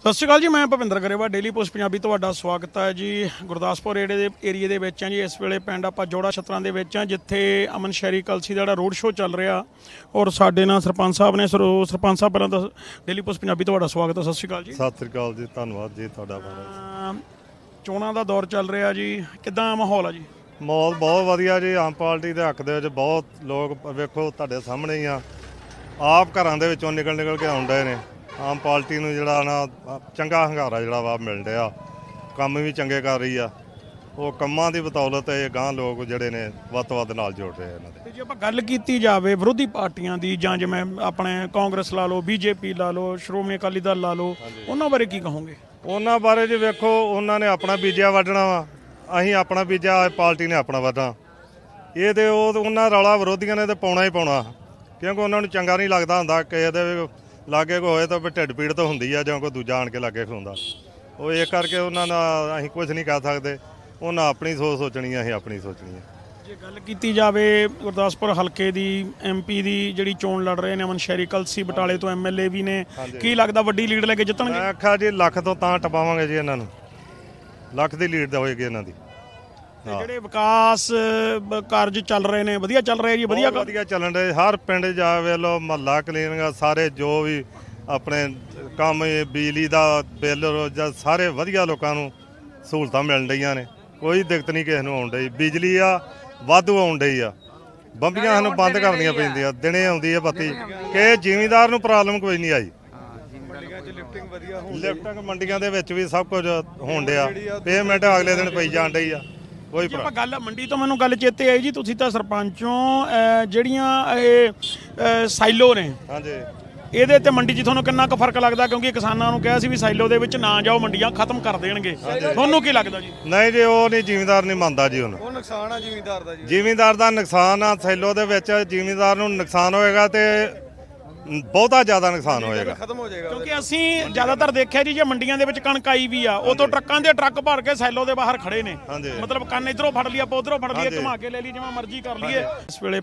ਸਤਿ ਸ਼੍ਰੀ ਅਕਾਲ ਜੀ ਮੈਂ ਭਵਿੰਦਰ ਗਰੇਵਾ ਡੇਲੀ ਪੋਸਟ ਪੰਜਾਬੀ ਤੁਹਾਡਾ ਸਵਾਗਤ ਹੈ ਜੀ। ਗੁਰਦਾਸਪੁਰ ਏੜੇ ਦੇ ਏਰੀਏ ਦੇ ਵਿੱਚ ਹਾਂ ਜੀ ਇਸ ਵੇਲੇ ਪਿੰਡ ਆਪਾਂ ਜੋੜਾ ਛਤਰਾਂ ਦੇ ਵਿੱਚ ਹਾਂ ਜਿੱਥੇ ਅਮਨ ਸ਼ਹਿਰੀ ਕਲਸੀ ਦਾ ਜਿਹੜਾ ਰੋਡ ਸ਼ੋਅ ਚੱਲ ਰਿਹਾ। ਔਰ ਸਾਡੇ ਨਾਲ ਸਰਪੰਚ ਸਾਹਿਬ ਨੇ ਸਰਪੰਚ ਸਾਹਿਬ ਪਹਿਲਾਂ ਤਾਂ ਡੇਲੀ ਪੋਸਟ ਪੰਜਾਬੀ ਤੁਹਾਡਾ ਸਵਾਗਤ ਹੈ। ਸਤਿ ਸ਼੍ਰੀ ਅਕਾਲ ਜੀ। ਸਤਿ ਸ੍ਰੀ ਅਕਾਲ ਜੀ ਧੰਨਵਾਦ ਜੀ ਤੁਹਾਡਾ ਬਹੁਤ। ਚੋਣਾਂ ਦਾ ਦੌਰ ਚੱਲ ਰਿਹਾ ਜੀ। ਕਿੱਦਾਂ ਮਾਹੌਲ ਆ ਜੀ? ਮਾਹੌਲ ਬਹੁਤ ਵਧੀਆ ਜੀ ਆਮ ਪਾਰਟੀ ਦੇ ਹੱਕ ਦੇ ਵਿੱਚ ਬਹੁਤ ਲੋਕ ਵੇਖੋ ਤੁਹਾਡੇ ਸਾਹਮਣੇ ਹੀ ਆ। ਆਪ ਘਰਾਂ ਦੇ ਵਿੱਚੋਂ ਨਿਕਲ ਨਿਕਲ ਕੇ ਆਉਂਦੇ ਨੇ। ਆਮ ਪਾਰਟੀ ਨੂੰ ਜਿਹੜਾ ਨਾ ਚੰਗਾ ਹੰਗਾਰਾ ਜਿਹੜਾ ਵਾ ਮਿਲ ਰਿਹਾ। ਕੰਮ ਵੀ ਚੰਗੇ ਕਰ ਰਹੀ ਆ। ਉਹ ਕੰਮਾਂ ਦੀ ਬਦੌਲਤ ਇਹ ਗਾਂ ਲੋਕ ਜਿਹੜੇ ਨੇ ਵੱਧ ਤੋਂ ਵੱਧ ਨਾਲ ਜੁੜ ਰਹੇ ਇਹਨਾਂ ਦੇ। ਜੇ ਆਪਾਂ ਗੱਲ ਕੀਤੀ ਜਾਵੇ ਵਿਰੋਧੀ ਪਾਰਟੀਆਂ ਦੀ ਜਾਂ ਜਿਵੇਂ ਆਪਣੇ ਕਾਂਗਰਸ ਲਾ ਲਓ ਬੀਜੇਪੀ ਲਾ ਲਓ ਸ਼੍ਰੋਮਣੀ ਅਕਾਲੀ ਦਲ ਲਾ ਲਓ ਉਹਨਾਂ ਬਾਰੇ ਕੀ ਕਹੋਗੇ? ਉਹਨਾਂ ਬਾਰੇ ਜੀ ਵੇਖੋ ਉਹਨਾਂ ਨੇ ਆਪਣਾ ਬੀਜਿਆ ਵੱਢਣਾ ਵਾ। ਅਸੀਂ ਆਪਣਾ ਬੀਜਿਆ ਪਾਰਟੀ ਨੇ ਆਪਣਾ ਵੱਢਣਾ। ਇਹ ਤੇ ਉਹ ਉਹਨਾਂ ਰੌਲਾ ਵਿਰੋਧੀਆਂ ਨੇ ਤੇ ਪਾਉਣਾ ਹੀ ਪਾਉਣਾ। ਕਿਉਂਕਿ ਉਹਨਾਂ ਨੂੰ ਚੰਗਾ ਨਹੀਂ ਲੱਗਦਾ ਹੁੰਦਾ ਕਿ ਇਹਦੇ ਲਾਗੇ ਕੋ ਹੋਏ ਤਾਂ ਵੀ ਢਿੱਡ ਪੀੜ ਤਾਂ ਹੁੰਦੀ ਆ ਜਾਂ ਕੋਈ ਦੂਜਾ ਆਣ ਕੇ ਲਾਗੇ ਖਲੋਂਦਾ। ਉਹ ਇਹ ਕਰਕੇ ਉਹਨਾਂ ਨਾਲ ਅਸੀਂ ਕੁਝ ਨਹੀਂ ਕਰ ਸਕਦੇ। ਉਹਨਾਂ ਆਪਣੀ ਸੋਚ ਸੋਚਣੀ ਆ ਅਸੀਂ ਆਪਣੀ ਸੋਚਣੀ ਆ। ਜੇ ਗੱਲ ਕੀਤੀ ਜਾਵੇ ਗੁਰਦਾਸਪੁਰ ਹਲਕੇ ਦੀ ਐਮਪੀ ਦੀ ਜਿਹੜੀ ਚੋਣ ਲੜ ਰਹੇ ਨੇ ਅਮਨ ਸ਼ਹਿਰੀ ਕਲਸੀ ਬਟਾਲੇ ਤੋਂ ਐਮਐਲਏ ਵੀ ਨੇ ਕੀ ਲੱਗਦਾ ਵੱਡੀ ਲੀਡ ਲੈ ਕੇ ਜਿੱਤਣਗੇ? ਮੈਂ ਆਖਿਆ ਜੀ ਲੱਖ ਤੋਂ ਤਾਂ ਟਪਾਵਾਂਗੇ ਜੀ ਇਹਨਾਂ ਨੂੰ। ਲੱਖ ਦੀ ਲੀਡ ਹੋਏਗੀ ਇਹਨਾਂ ਦੀ। ਤੇ ਜਿਹੜੇ ਵਿਕਾਸ ਕਾਰਜ ਚੱਲ ਰਹੇ ਨੇ ਵਧੀਆ ਚੱਲ ਰਹੇ ਜੀ ਵਧੀਆ ਵਧੀਆ ਚੱਲਣ ਦੇ ਹਰ ਪਿੰਡ ਜਾ ਵੇਲੋ ਮਹੱਲਾ ਕਲੀਨਿੰਗ ਸਾਰੇ ਜੋ ਵੀ ਆਪਣੇ ਕੰਮ ਇਹ ਬਿਜਲੀ ਦਾ ਬਿੱਲ ਜਾਂ ਸਾਰੇ ਵਧੀਆ ਲੋਕਾਂ ਨੂੰ ਸਹੂਲਤਾਂ ਮਿਲਣ ਡਈਆਂ ਨੇ। ਕੋਈ ਦਿੱਕਤ ਨਹੀਂ ਕਿਸੇ ਨੂੰ ਆਉਣ ਡਈ। ਬਿਜਲੀ ਆ ਵਾਧੂ ਆਉਣ ਡਈ ਆ। ਬੰਬੀਆਂ ਸਾਨੂੰ ਬੰਦ ਕਰਨੀਆਂ ਪੈਂਦੀਆਂ ਦਿਨੇ ਆਉਂਦੀ ਹੈ ਬੱਤੀ ਕਿ ਜ਼ਿਮੀਂਦਾਰ ਨੂੰ ਪ੍ਰੋਬਲਮ ਕੋਈ ਨਹੀਂ ਆਈ। ਲਿਫਟਿੰਗ ਮੰਡੀਆਂ ਦੇ ਵਿੱਚ ਵੀ ਸਭ ਕੁਝ ਹੋਣ ਡਿਆ। ਪੇਮੈਂਟ ਅਗਲੇ ਦਿਨ ਪਈ ਜਾਣ ਡਈ ਆ। ਕੋਈ ਜੇ ਆਪਾਂ ਗੱਲ ਮੰਡੀ ਤੋਂ ਮੈਨੂੰ ਗੱਲ ਚੇਤੇ ਆਈ ਜੀ ਤੁਸੀਂ ਤਾਂ ਸਰਪੰਚੋਂ ਅਹ, ਜਿਹੜੀਆਂ ਇਹ ਅਹ, ਸਾਈਲੋ ਨੇ। ਹਾਂਜੀ। ਇਹਦੇ ਤੇ ਮੰਡੀ 'ਚ ਤੁਹਾਨੂੰ ਕਿੰਨਾ ਕੁ ਫ਼ਰਕ ਲੱਗਦਾ? ਕਿਉਂਕਿ ਕਿਸਾਨਾਂ ਨੂੰ ਕਿਹਾ ਸੀ ਵੀ ਸਾਈਲੋ ਦੇ ਵਿੱਚ ਨਾ ਜਾਓ ਮੰਡੀਆਂ ਖਤਮ ਕਰ ਦੇਣਗੇ। ਤੁਹਾਨੂੰ ਕੀ ਲੱਗਦਾ ਜੀ? ਨਹੀਂ ਜੀ ਉਹ ਨਹੀਂ ਜ਼ਿਮੀਂਦਾਰ ਨਹੀਂ ਮੰਨਦਾ ਜੀ ਹੁਣ। ਉਹ ਨੁਕਸਾਨ ਆ ਜ਼ਿਮੀਂਦਾਰ ਦਾ ਜੀ। ਜ਼ਿਮੀਂਦਾਰ ਦਾ ਨੁਕਸਾਨ ਆ ਸੈਲੋ ਦੇ ਵਿੱਚ ਜ਼ਿਮੀਂਦਾਰ ਨੂੰ ਨੁਕਸਾਨ ਹੋਏਗਾ ਤੇ ਬਹੁਤਾ ਜ਼ਿਆਦਾ ਨੁਕਸਾਨ ਹੋਏਗਾ। ਖਤਮ ਹੋ ਜਾਏਗਾ ਕਿਉਂਕਿ ਅਸੀਂ ਜ਼ਿਆਦਾਤਰ ਦੇਖਿਆ ਜੀ ਜੇ ਮੰਡੀਆਂ ਦੇ ਵਿੱਚ ਕਣਕ ਆਈ ਵੀ ਆ ਉਦੋਂ ਟਰੱਕਾਂ ਦੇ ਟਰੱਕ ਭਰ ਕੇ ਸੈਲੋ ਦੇ ਬਾਹਰ ਖੜੇ ਨੇ। ਹਾਂਜੀ। ਮਤਲਬ ਕੰਨ ਇਧਰੋਂ ਫੜ ਲਈ ਆਪਾਂ ਉਧਰੋਂ ਫੜ ਲਈਏ ਘੁਮਾ ਕੇ ਲੈ ਲਈ ਜਿਵੇਂ ਮਰਜ਼ੀ ਕਰ ਲਈਏ। ਇਸ ਵੇਲੇ